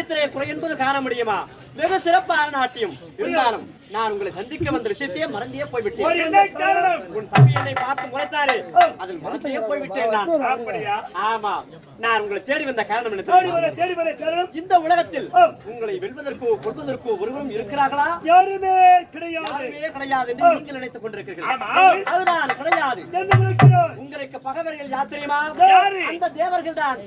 நாட்டியத்திலே குறை என்பது காண முடியுமா? வெகு சிறப்பான நாட்டியம். இருந்தாலும் நான் உங்களை சந்திக்க வந்த விஷயத்தையே மறந்தே போய்விட்டேன். உன் தம்பி என்னை பார்த்து முறைத்தாரே. அதில் மறந்தே போய்விட்டேன் நான். ஆமா. நான் உங்களை தேடி வந்த காரணம் என்ன இந்த உலகத்தில் உங்களை வெல்வதற்கோ கொள்வதற்கோ ஒருவரும் இருக்கிறார்களா? யாருமே கிடையாது. யாருமே கிடையாது என்று நீங்கள் நினைத்துக் கொண்டிருக்கிறீர்கள். அதுதான் கிடையாது. உங்களுக்கு பகவர்கள் யார் தெரியுமா? யாரு? அந்த தேவர்கள் தான்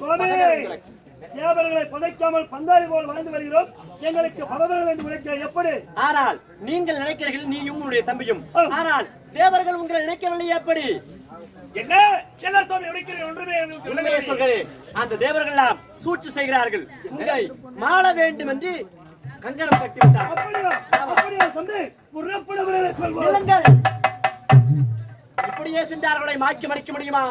வியாபாரங்களை புதைக்காமல் பந்தாடி போல் வாழ்ந்து வருகிறோம். எங்களுக்கு பலவர்கள் என்று உழைக்க எப்படி? ஆனால் நீங்கள் நினைக்கிறீர்கள் நீயும் உன்னுடைய தம்பியும். ஆனால் தேவர்கள் உங்களை நினைக்கவில்லை எப்படி? என்ன? என்ன சுவாமி ஒன்றுமே உண்மையை. சொல்கிறேன் அந்த தேவர்கள் எல்லாம் சூழ்ச்சி செய்கிறார்கள். உங்களை மாள வேண்டும் என்று கங்கணம் கட்டி விட்டார். அப்படியா? அப்படியா? கொள்வோம் இப்படியே சென்றார்களை மாற்றி மறைக்க முடியுமா?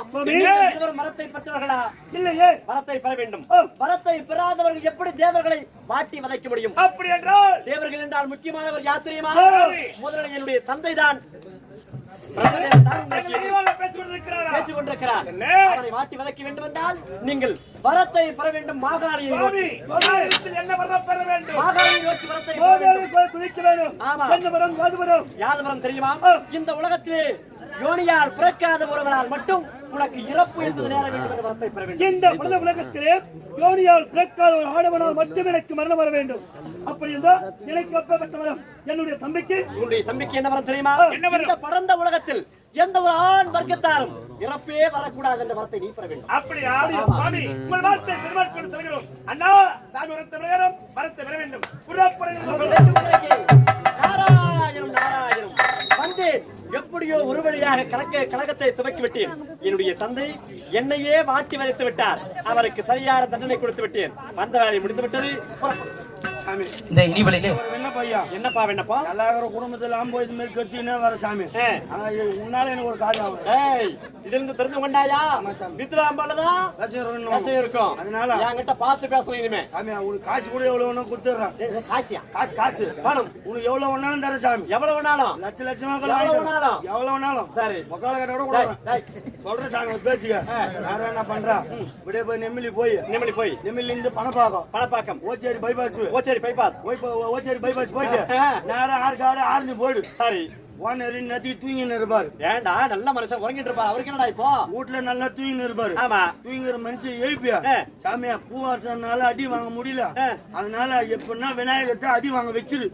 மரத்தை பெற்றவர்களா? இல்லையே. வரத்தை பெற வேண்டும். வரத்தை பெறாதவர்கள் எப்படி தேவர்களை வாட்டி வதைக்க முடியும்? அப்படி என்றால். தேவர்கள் என்றால் முக்கியமானவர் யார் தெரியுமா? யாரு? முதலில் என்னுடைய தந்தை தான் வதைக்க வேண்டும் என்றால் நீங்கள் வரத்தை பெற வேண்டும் மாகாணியை சுவாமி நோக்கி. சுவாமி என்ன வரம் பெற வேண்டும்? மாகாணியை நோக்கி வரத்தை பெற கோவிலை வேண்டும். போய் குளிக்க வேண்டும். ஆமா. யாதவரம் தெரியுமா? இந்த உலகத்திலே யோனியால் பிறக்காத ஒருவனால் மட்டும் உனக்கு இறப்பு என்பது நேர வேண்டும் என்ற வரத்தை பெற வேண்டும். இந்த உலகத்திலே யோனியால் பிறக்காத ஒரு ஆடவனால் மட்டும் எனக்கு மரணம் வர வேண்டும். அப்படி இருந்தால் எனக்கு அப்பப்பட்ட வரம் என்னுடைய தம்பிக்கு? உன்னுடைய தம்பிக்கு என்ன வரம் தெரியுமா? இந்த பரந்த உலகத்தில் எந்த ஒரு ஆண் வர்க்கத்தாரும் இறப்பே வரக்கூடாது என்ற வரத்தை நீ பெற வேண்டும். அப்படியா? சுவாமி உங்கள் வார்த்தை பெருமாள் கொண்டு செல்கிறோம். அண்ணா சாமி வரத்த பிரகாரம் வரத்தை பெற வேண்டும். நாராயணம் நாராயணம். வந்தேன். எப்படியோ ஒரு வழியாக கலக்க கழகத்தை துவக்கி விட்டேன் என்னுடைய தந்தை என்னையே மாட்டி வதைத்து விட்டார். அவருக்கு சரியான தண்டனை கொடுத்து விட்டேன். வந்த வேலை முடிந்து விட்டது. இந்த இனிவலையிலே பையா என்னப்பா என்னப்பா எல்லாரும் குடும்பத்துல ஆம்போ இது மாதிரி கட்டினே வர சாமி. ஆனா உன்னால எனக்கு ஒரு காரியம் ஆகும் ஏய் இதிலிருந்து தெரிந்து கொண்டாயா? சாமி. வித்துவாம்பலதான் ரசிகர் விஷயம் இருக்கும். அதனால என்கிட்ட பார்த்து பேசணும் இனிமே. சாமி உனக்கு காசு கூட எவ்வளவு வேணும் காசியா காசு காசு பணம் உனக்கு எவ்வளவு வேணாலும் தரேன் சாமி. எவ்வளவு வேணாலும். லட்ச லட்சமா எவ்வளவு வேணாலும்? தரேன். எவ்வளவு வேணாலும். சரி. மொக்கால கட்ட கூட சொல்றேன் சாமி பேசிக்க. யாரும் என்ன பண்றா? இப்படியே போய் நெம்மிலி போய். நிம்மதி போய். நெம்மிலி இருந்து Panapakkam Panapakkam Ocheri bypass Ocheri bypass Ocheri bypass போயிட்டு ஆ. நேரம் ஆறு காடு ஆறுனு போயிடு. சரி. ஓனர் நதி தூங்கின்னு இருப்பாரு ஏண்டா நல்ல மனுஷன் உறங்கிட்டு இருப்பாரு. அவருக்கு என்னடா இப்போ? வீட்டுல நல்லா தூங்கின்னு இருப்பாரு ஆமா. தூங்குற மனுஷன் எழுப்பியா. சாமியா பூவாசனால அடி வாங்க முடியல. அதனால எப்படின்னா விநாயகத்தை அடி வாங்க வச்சிரு.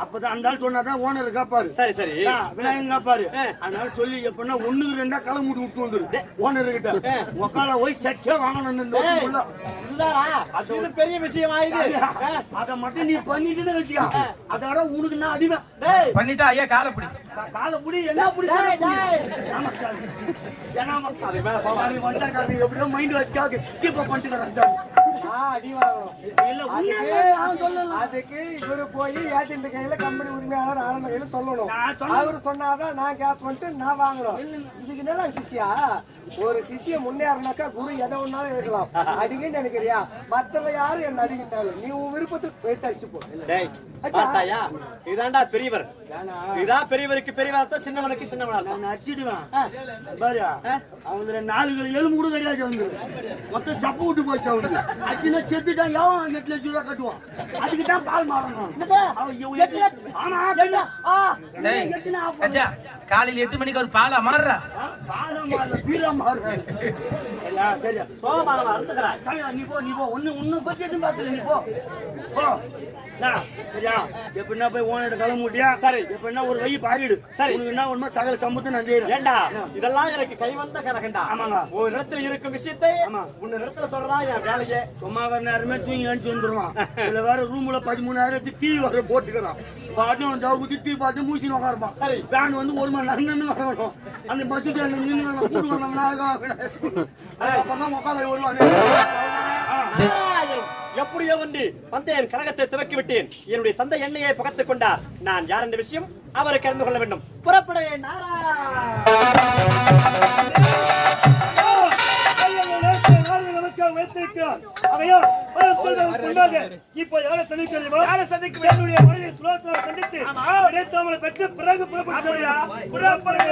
அப்பதான் அந்த ஆள் சொன்னாதான் ஓனர் காப்பாரு. சரி சரி. ஆ, விநாயகன் காப்பாரு. அதனால சொல்லி எப்படின்னா ஒண்ணுக்கு ரெண்டா களை மூடி விட்டு வந்துரு. ஓனர் கிட்ட. உக்கால போய் சட்டியா வாங்கணும் பெரிய விஷயம் ஆயுது அத மட்டும் நீ பண்ணிட்டு வச்சுக்க. அதோட உனக்கு நான் அடிமை. பண்ணிட்டா ஐயா காலை பிடி. காலை புடி என்ன எப்படியோ மைண்ட் கீப் அப் பண்ணிட்டு அதுக்கு இவரு போய் ஏஜென்ட் கையில கம்பெனி உரிமையாளர் ஆனந்த கையில சொல்லணும். அவரு சொன்னாதான் நான் கேஸ் பண்ணிட்டு நான் வாங்கணும் இதுக்கு என்ன சிஷ்யா ஒரு சிஷ்ய முன்னேறினாக்கா குரு எதை ஒன்னாலும் இருக்கலாம். அடிங்கன்னு நினைக்கிறியா? மத்தவங்க யாரும் என்ன அடிக்கிட்டாலும் நீ உன் விருப்பத்துக்கு போயிட்டு அடிச்சு போ. டேய் பார்த்தாயா? இதாண்டா பெரியவர். இதான் பெரியவருக்கு பெரியவர் அர்த்தம் சின்னவனுக்கு சின்னவன் நான் அடிச்சிடுவேன் பாரு அவங்க நாலு எலும்பு கூட கிடையாது வந்து மொத்தம் சப்பு விட்டு போச்சு அவனுக்கு. அச்சுனா செத்துட்டான் எவன் எட்டு லட்சம் ரூபா கட்டுவான்? அதுக்கு தான் பால் மாறணும். ஆமா காலையில எட்டு மணிக்கு ஒரு பாலா மாறுறா? பாலம் மாறல, பீலம் மாறுறேன். சரியா, சரியா. சோமானவன் நீ போ, நீ போ. ஒண்ணு, உன்னை பத்தி எதுவும் பார்க்கல, நீ போ. சரியா? எப்படின்னா போய் ஓனர்கிட்ட கிளம்ப முடியா? சரி. எப்படின்னா ஒரு வழி பாரிடு. சரி. உனக்கு என்ன வேணுமோ சகல சம்பத்தை நான் செய்றேன். ஏண்டா இதெல்லாம் எனக்கு கை வந்த கணக்கண்டா ஆமாங்க. ஒரு இடத்துல இருக்கும் விஷயத்தை ஆமா. உன்ன இடத்துல சொல்றதா என் வேலையே சும்மா நேரமே தூங்கி அனுப்பிச்சு வந்துருவான் இதுல வேற ரூம்ல பதிமூணாயிரத்து டீ வர போட்டுக்கிறான் பாட்டும் ஜவுக்கு டீ பாட்டு மூசி உட்காருப்பான் சரி. வேன் வந்து ஒரு மணி நேரம் வரணும் அந்த பஸ் நின்று கூட்டு வந்தோம்னா உட்காந்து வருவாங்க. ஆயிரம். எப்படியோ ஒன்று வந்தேன் கழகத்தை துவக்கி விட்டேன் என்னுடைய தந்தை என்னையே பகத்துக் கொண்டார் நான் யார் என்ற விஷயம் அவரை கலந்து கொள்ள வேண்டும் புறப்பட இப்ப யாரை சந்திக்கிறீர்களோ யாரை சந்திக்க என்னுடைய மனைவி சந்தித்து பெற்று பிறகு புறப்பட்டு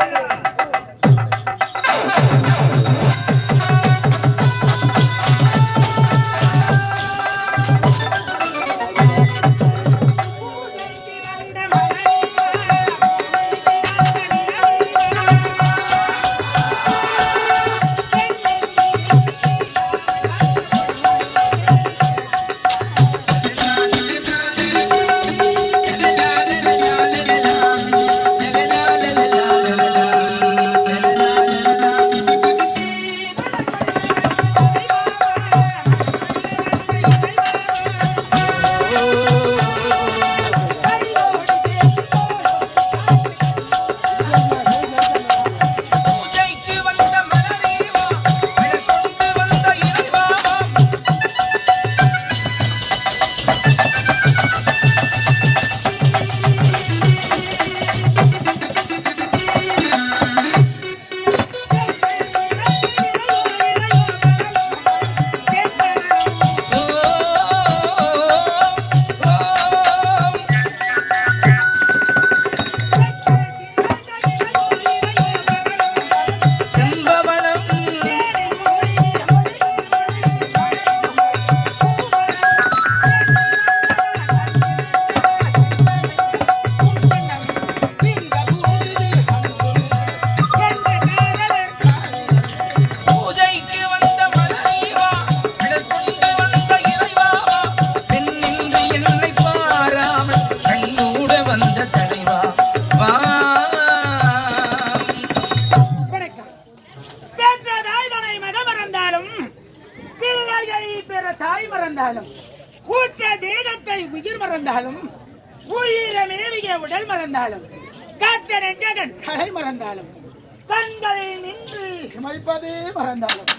கண்களில் நின்று. இமைப்பதே மறந்தாலும்.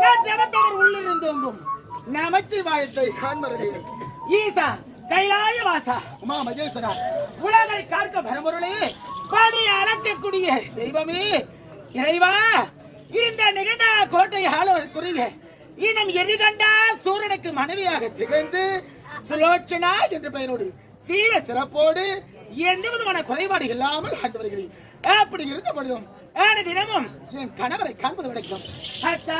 நேற்றவத்தவர் உள்ளிருந்தோங்கும் நமச்சி வாழ்த்தை காண்பர்கள் ஈசா கைலாய வாசா. உமா மகேஸ்வரா. உலகை காக்க பரம்பொருளே படி அளக்கக்கூடிய தெய்வமே. இறைவா இந்த நிகழ்ந்த கோட்டை ஆளுவதற்குரிய இனம் எரிகண்டா சூரனுக்கு மனைவியாக திகழ்ந்து சுலோச்சனா என்ற பெயரோடு சீர சிறப்போடு எந்த விதமான குறைபாடு இல்லாமல் ஆண்டு வருகிறேன். அப்படி இருந்த பொழுதும் ஆன தினமும் என் கணவரை காண்பது கிடைக்கும் அத்தா,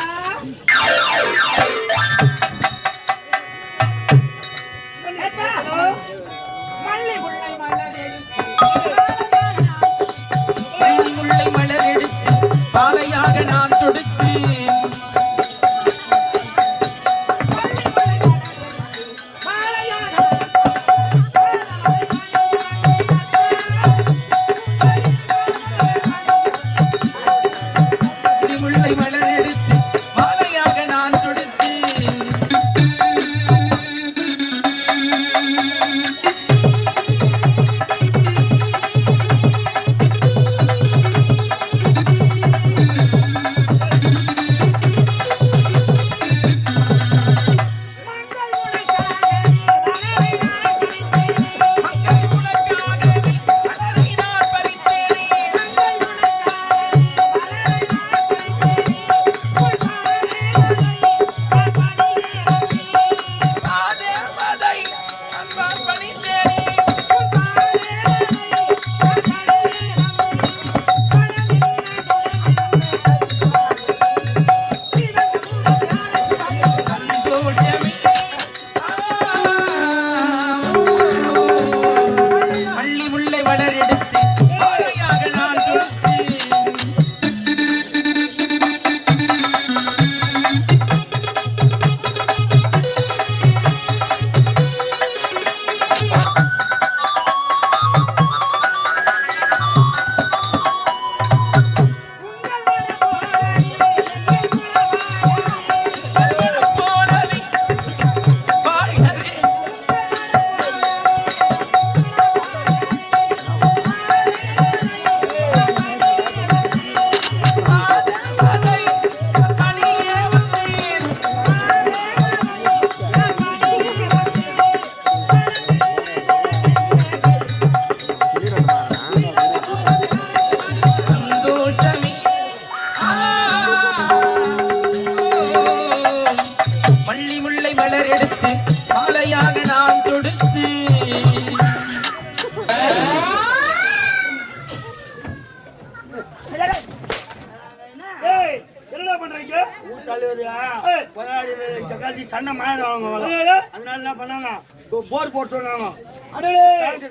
போர் போட்டு சொன்னாங்க.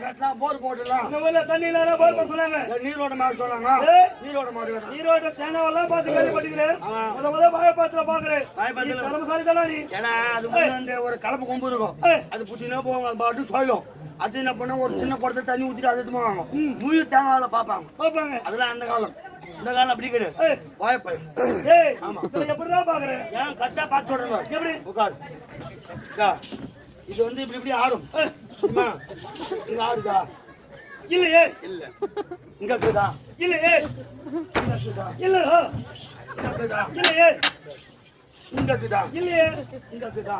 கட்டலாம் போர் போட்டுலாம் இந்த ஊர்ல தண்ணி இல்லாத போர் பண்ண சொன்னாங்க. நீரோட மாதிரி சொன்னாங்க. நீரோட மாதிரி ஈரோடு தேங்காவெல்லாம் பார்த்து கேள்விப்பட்டுக்கிறேன். முத பாக்குறேன் திறமைசாலி தானா நீ? ஏன்னா அது வந்து ஒரு கலப்பு கொம்பு இருக்கும். அது புடிச்சுனே போவாங்க அது பாட்டு சொல்லும் அது என்ன பண்ண ஒரு சின்ன குடத்தை தண்ணி ஊத்திட்டு அதை எடுத்து போவாங்க. முயல் தேங்காயில பார்ப்பாங்க. பாப்பாங்க அதெல்லாம் அந்த காலம். இந்த காலம் அப்படி கிடையாது. ஏய் இதுல எப்படிதான் பாக்குறேன் ஏன் கரெக்டா பார்த்து சொல்றேன் எப்படி? உட்காரு. இது வந்து இப்படி இப்படி ஆடும்? இங்க ஆடுதா? இல்லையே. இல்ல. இங்க இருக்குதா? இல்லையே. இங்க இருக்குதா? இல்ல இங்க இருக்குதா? இல்லையே. இங்க இருக்குதா? இல்லையே. இங்க இருக்குதா?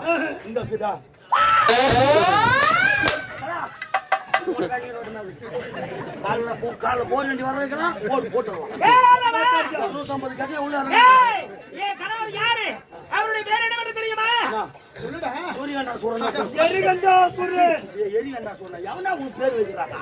இங்க இருக்குதா? காலைல போ காலைல போர் வேண்டி வர வைக்கலாம் போர் போட்டுருவோம் நூத்தம்பது கதையை உள்ள அவருடைய பேர் என்ன தெரியுமா? சூரியகண்டா சூரன் எரிகண்டா சூரன் எவனா உன் பேர் வைக்கிறாங்க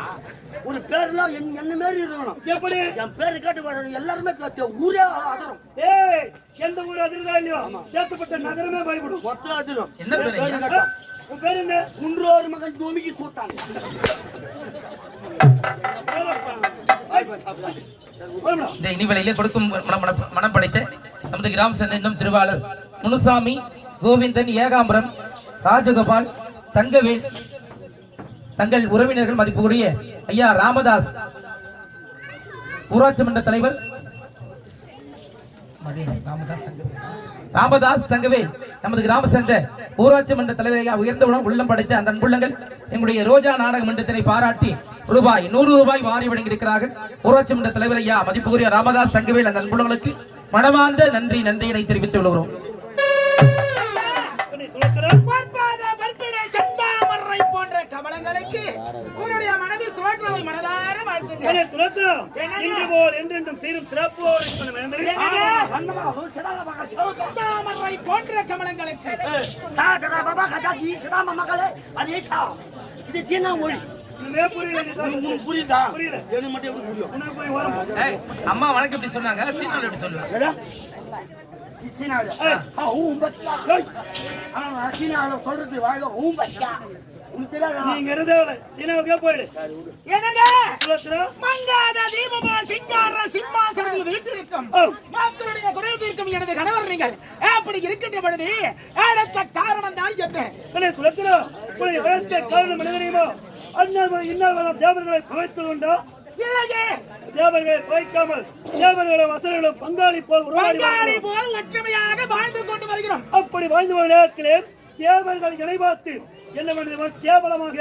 ஒரு பேர்லாம் என் என்ன மாரி இருக்கணும்? எப்படி? என் பேரு கேட்டு வரணும் எல்லாருமே ஊரே அதிரும். ஏய் எந்த ஊர் அதிர்தா இல்லையோ? சேர்த்துப்பட்ட நகரமே பயப்படும். மொத்தம் அதிரும். என்ன பேரு உன் பேர் என்ன? குன்றோர் மகன் பூமிக்கு சூத்தான். இனிவலையிலே கொடுக்கும் மன- மன- மனம் படைத்த நமது கிராம சன்னிதம் திருவாளர் முனுசாமி கோவிந்தன் ஏகாம்பரம் ராஜகோபால் தங்கவேல் தங்கள் உறவினர்கள் மதிப்புக்குரிய ஐயா ராமதாஸ் ஊராட்சி மன்ற தலைவர் ராமதாஸ் தங்கவேல் நமது கிராம சென்ற ஊராட்சி மன்ற தலைவரையா உயர்ந்தவுடன் உள்ளம் படைத்த அந்த அன்புள்ளங்கள் எங்களுடைய ரோஜா நாடக மன்றத்தினை பாராட்டி ரூபாய் நூறு ரூபாய் வாரி வழங்கியிருக்கிறார்கள். ஊராட்சி மன்ற தலைவர் ஐயா மதிப்புக்குரிய ராமதாஸ் தங்கவேல் அந்த அன்புள்ளங்களுக்கு மனமார்ந்த நன்றி நன்றியினை தெரிவித்துக் கொள்கிறோம். போன்ற கமலங்களுக்கு இது சீனா மொழி. புரியுதா. எனக்கு மட்டும் எப்படி புரியும்? அம்மா வணக்கம் எப்படி சொன்னாங்க? சீனால எப்படி சொல்லுவாங்க சீனாவுல. சீனாவுல சொல்றது. மக்களுடைய குறை தீர்க்கும் எனது கணவர் நீங்கள். அப்படி இருக்கின்ற பொழுது காரணம் தான் வளர்த்த காரணம் அண்ணன் இன்னும் வரும் தேவர்களை பகைத்து உண்டா? இல்லையே தேவர்களை பகைக்காமல் தேவர்களும் வசதிகளும் பங்காளி போல் பங்காளி. போல் ஒற்றுமையாக வாழ்ந்து கொண்டு வருகிறோம். அப்படி வாழ்ந்து வரும் நேரத்திலே தேவர்கள் என்ன கேவலமாக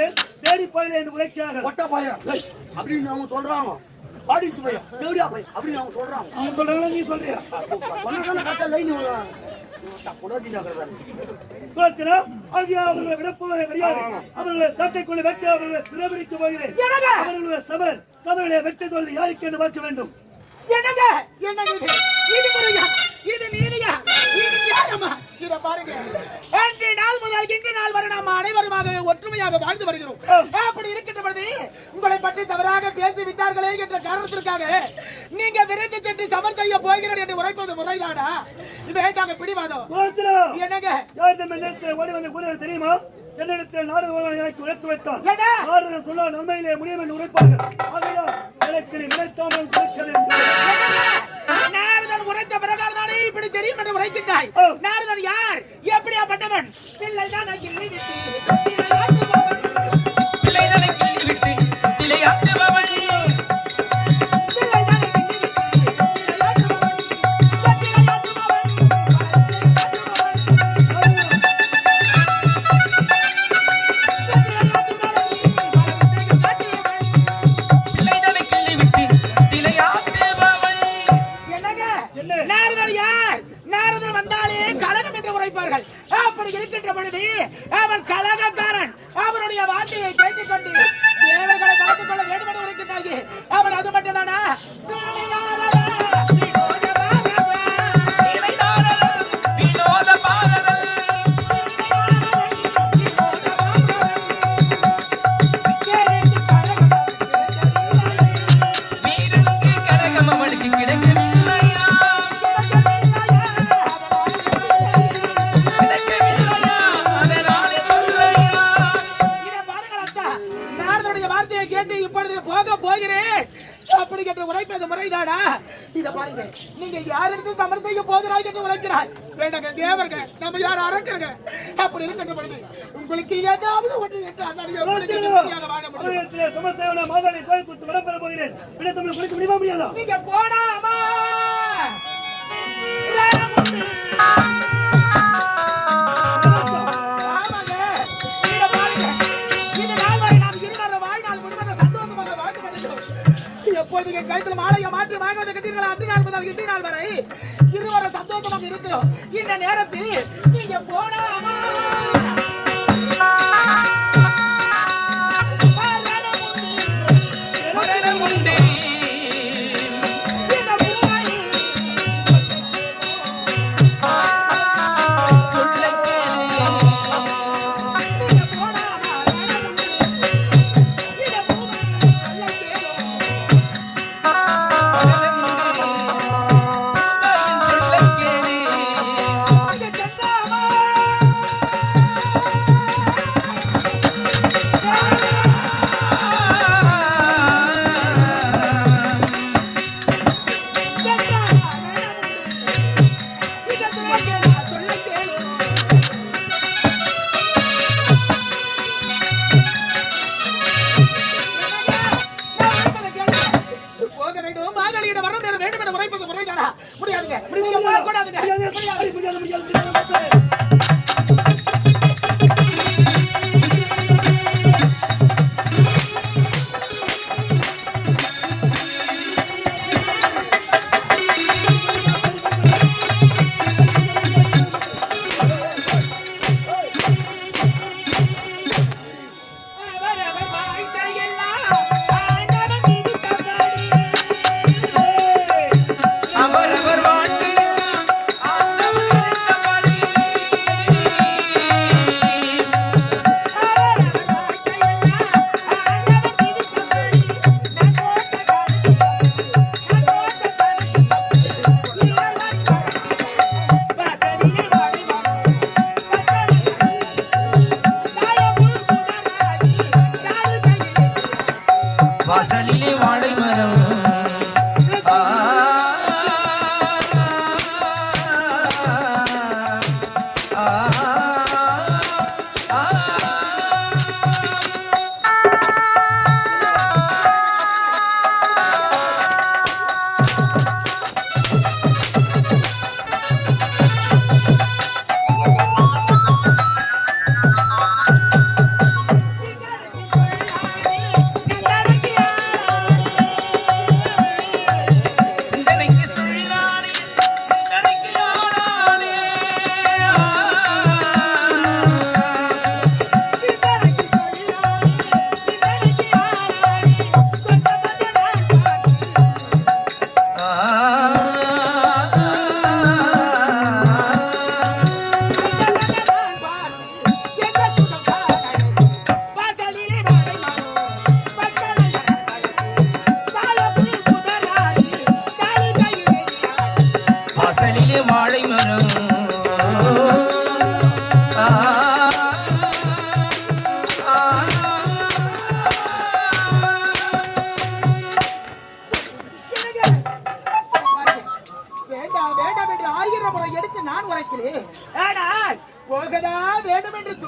என்று உழைக்கிறார்கள். ஏய், அப்படின்னு அவங்க சொல்றாங்க. பாடிஸ் பையன், தேவடியா பையன் அப்படின்னு அவங்க சொல்றாங்க. அவங்க சொல்றாங்களா நீ சொல்றியா? அவர்களை விடப்போவதை கிடையாது. அவர்களை சட்டைக்குள்ளே வெட்டி அவர்களை சிறபிடித்து போகிறேன்? அவர்களுடைய சபர் சபர்களை வெட்டி தொழில் யாருக்கு என்று வேண்டும்? என்னங்க? என்னங்க இது? இது முறையா இது நீதியா? இது நியாயமா இத பாருங்க. அன்று நாள் முதல் இன்று நாள் வரை நாம் அனைவருமாக ஒற்றுமையாக வாழ்ந்து வருகிறோம். அப்படி இருக்கின்ற பொழுது உங்களை பற்றி தவறாக பேசி விட்டார்களே என்ற காரணத்திற்காக நீங்க விரைந்து சென்று சமர் செய்ய போகிறேன் என்று உரைப்பது முறைதானா? வேண்டாங்க பிடிவாதம். என்னங்க? ஓடி வந்து கூறியது தெரியுமா? என்னிடத்தில் நாடகம் எனக்கு உழைத்து வைத்தான்? நாடகம் சொன்னால் நன்மையிலே முடியும் என்று உரைப்பார்கள். ஆகையால் எனக்கு நீ நினைத்தாமல் கேட்க வேண்டும் நாரதன் உரைத்த பிரகாரம் இப்படி தெரியும் என்று உரைக்கின்றாய். நாரதன் யார்? எப்படியாப்பட்டவன்? பிள்ளை தான் கிள்ளி விட்டு. திரையாட்டுபவன். பிள்ளைதனை கிள்ளி விட்டு. திளையாட்டுபவள் நாரதர் என்ன? யார் நாரதர் வந்தாலே கலகம் என்று உரைப்பார்கள். அப்படி இருக்கின்ற பொழுது அவன் கலகக்காரன் அவனுடைய வார்த்தையை கேட்டுக்கொண்டு தேவர்களை பார்த்துக் கொள்ள வேண்டும் என்று உரைக்கின்றார்கள். அவன் அது மட்டும்தானா? போக போகிறேன். அப்படி என்று உரைப்பது முறைதானா? இத பாருங்க நீங்க யாரிடத்தில் சமர் செய்ய போகிறாய் என்று உரைக்கிறாய்? வேண்டாங்க தேவர்கள் நம்ம யார் அரக்கருங்க? அப்படி இருக்கின்ற பொழுது உங்களுக்கு ஏதாவது ஒன்று என்று எப்படி நிம்மதியாக எப்பொழுது என் கழுத்தில் மாலையை மாற்றி வாங்குவதை கட்டீர்களா அன்று நாள் முதல் இன்று நாள் வரை. இருவரும் சந்தோஷமாக இருக்கிறோம். இந்த நேரத்தில்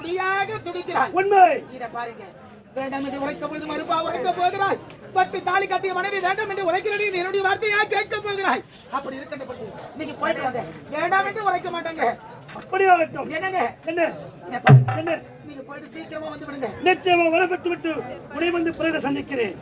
துடியாக துடிக்கிறாய். உண்மை. இத பாருங்க. வேண்டாம் என்று உரைக்க பொழுது மறுப்பா உரைக்க போகிறாய். பட்டு தாலி கட்டிய மனைவி வேண்டாம் என்று உரைக்கிறேன் நீ என்னுடைய வார்த்தையா கேட்க போகிறாய். அப்படி இருக்கின்ற பொழுது நீங்க போயிட்டு வாங்க. வேண்டாம் என்று உரைக்க மாட்டாங்க. அப்படியாகட்டும் என்னங்க? என்ன. என்ன? நீங்க போயிட்டு சீக்கிரமா வந்து விடுங்க. நிச்சயமா வரப்பட்டு விட்டு உடை வந்து பிறகு சந்திக்கிறேன்.